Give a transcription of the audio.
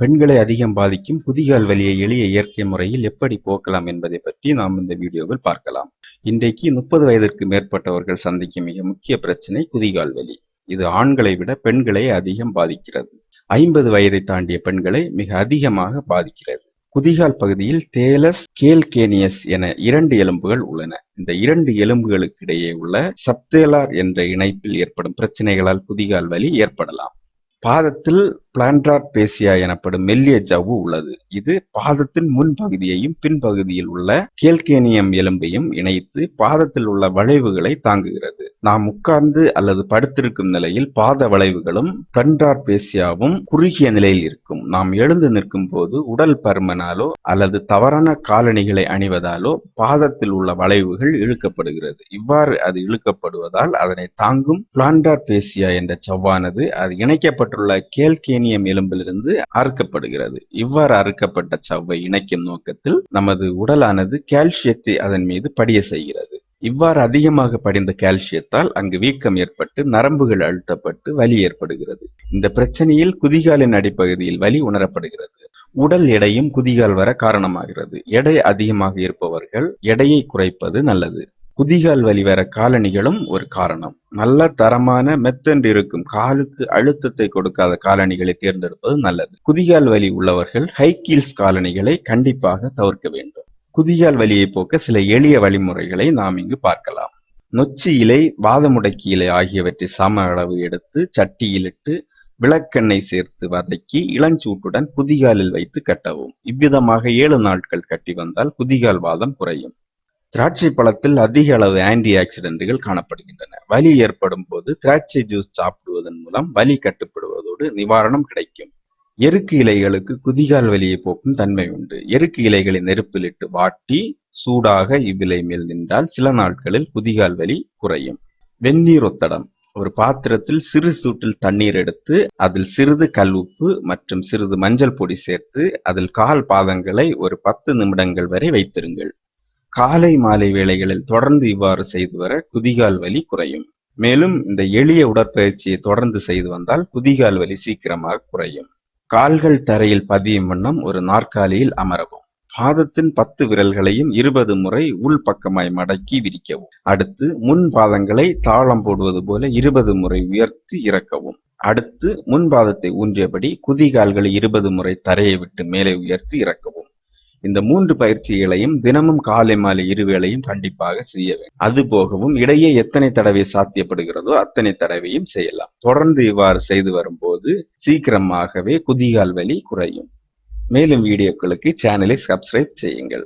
பெண்களை அதிகம் பாதிக்கும் குதிகால் வலியை எளிய இயற்கை முறையில் எப்படி போக்கலாம் என்பதை பற்றி நாம் இந்த வீடியோவில் பார்க்கலாம். இன்றைக்கு முப்பது வயதிற்கு மேற்பட்டவர்கள் சந்திக்கும் மிக முக்கிய பிரச்சனை குதிகால் வலி. இது ஆண்களை விட பெண்களை அதிகம் பாதிக்கிறது. ஐம்பது வயதை தாண்டிய பெண்களை மிக அதிகமாக பாதிக்கிறது. குதிகால் பகுதியில் தேலஸ் கேல்கேனியஸ் என இரண்டு எலும்புகள் உள்ளன. இந்த இரண்டு எலும்புகளுக்கு இடையே உள்ள சப்தேலார் என்ற இணைப்பில் ஏற்படும் பிரச்சனைகளால் குதிகால் வலி ஏற்படலாம். பாதத்தில் பிளான்டார் பேசியா எனப்படும் மெல்லிய ஜவ்வு உள்ளது. இது பாதத்தின் முன்பகுதியையும் பின்பகுதியில் உள்ள கேல்கேனியம் எலும்பையும் இணைத்து பாதத்தில் உள்ள வளைவுகளை தாங்குகிறது. நாம் உட்கார்ந்து அல்லது படுத்திருக்கும் நிலையில் பாத வளைவுகளும் பிளான்டார் பேசியாவும் குறுகிய நிலையில் இருக்கும். நாம் எழுந்து நிற்கும் போது உடல் பருமனாலோ அல்லது தவறான காலணிகளை அணிவதாலோ பாதத்தில் உள்ள வளைவுகள் இழுக்கப்படுகிறது. இவ்வாறு அது இழுக்கப்படுவதால் அதனை தாங்கும் பிளான்டார் பேசியா என்ற சவ்வானது அது இணைக்கப்பட்டுள்ள கேல்கே டைட்டேனியம் எலும்பிலிருந்து அறுக்கப்படுகிறது. இவ்வாறு அறுக்கப்பட்ட சவ்வை இணைக்கும் நோக்கத்தில் நமது உடலானது கால்சியத்தை அதன் மீது படிய செய்கிறது. இவ்வாறு அதிகமாக படிந்த கால்சியத்தால் அங்கு வீக்கம் ஏற்பட்டு நரம்புகள் அழுத்தப்பட்டு வலி ஏற்படுகிறது. இந்த பிரச்சனையில் குதிகாலின் அடிப்பகுதியில் வலி உணரப்படுகிறது. உடல் எடையும் குதிகால் வர காரணமாகிறது. எடை அதிகமாக இருப்பவர்கள் எடையை குறைப்பது நல்லது. குதிகால் வலி வர காலணிகளும் ஒரு காரணம். நல்ல தரமான மெத்தென்று இருக்கும் காலுக்கு அழுத்தத்தை கொடுக்காத காலணிகளை தேர்ந்தெடுப்பது நல்லது. குதிகால் வலி உள்ளவர்கள் ஹை கீல்ஸ் காலணிகளை கண்டிப்பாக தவிர்க்க வேண்டும். குதிகால் வலியை போக்க சில எளிய வழிமுறைகளை நாம் இங்கு பார்க்கலாம். நொச்சி இலை வாதமுடக்கி இலை ஆகியவற்றை சம அளவு எடுத்து சட்டியிலிட்டு விளக்கெண்ணெய் சேர்த்து வதக்கி இளஞ்சூட்டுடன் குதிகாலில் வைத்து கட்டவும். இவ்விதமாக ஏழு நாட்கள் கட்டி வந்தால் குதிகால் வாதம் குறையும். திராட்சை பழத்தில் அதிக அளவு ஆன்டி ஆக்சிடென்ட்கள் காணப்படுகின்றன. வலி ஏற்படும் போது திராட்சை ஜூஸ் சாப்பிடுவதன் மூலம் வலி கட்டுப்படுவதோடு நிவாரணம் கிடைக்கும். எருக்கு இலைகளுக்கு குதிகால் வலியை போக்கும் தன்மை உண்டு. எருக்கு இலைகளை நெருப்பிலிட்டு வாட்டி சூடாக இவ்விலை மேல் நின்றால் சில நாட்களில் குதிகால் வலி குறையும். வெந்நீர் ஒத்தடம். ஒரு பாத்திரத்தில் சிறு சூட்டில் தண்ணீர் எடுத்து அதில் சிறிது கல் உப்பு மற்றும் சிறிது மஞ்சள் பொடி சேர்த்து அதில் கால் பாதங்களை ஒரு பத்து நிமிடங்கள் வரை வைத்திருங்கள். காலை மாலை வேளைகளில் தொடர்ந்து இவ்வாறு செய்து வர குதிகால் வலி குறையும். மேலும் இந்த எளிய உடற்பயிற்சியை தொடர்ந்து செய்து வந்தால் குதிகால் வலி சீக்கிரமாக குறையும். கால்கள் தரையில் பதியும் வண்ணம் ஒரு நாற்காலியில் அமரவும். பாதத்தின் பத்து விரல்களையும் இருபது முறை உள் பக்கமாய் மடக்கி விரிக்கவும். அடுத்து முன் பாதங்களை தாளம் போடுவது போல இருபது முறை உயர்த்தி இறக்கவும். அடுத்து முன்பாதத்தை ஊன்றியபடி குதிகால்களை இருபது முறை தரையை விட்டு மேலே உயர்த்தி இறக்கவும். இந்த மூன்று பயிற்சிகளையும் தினமும் காலை மாலை இருவேளையும் கண்டிப்பாக செய்ய வேண்டும். அது போகவும் இடையே எத்தனை தடவை சாத்தியப்படுகிறதோ அத்தனை தடவையும் செய்யலாம். தொடர்ந்து இவ்வாறு செய்து வரும்போது சீக்கிரமாகவே குதிகால் வலி குறையும். மேலும் வீடியோக்களுக்கு சேனலை சப்ஸ்கிரைப் செய்யுங்கள்.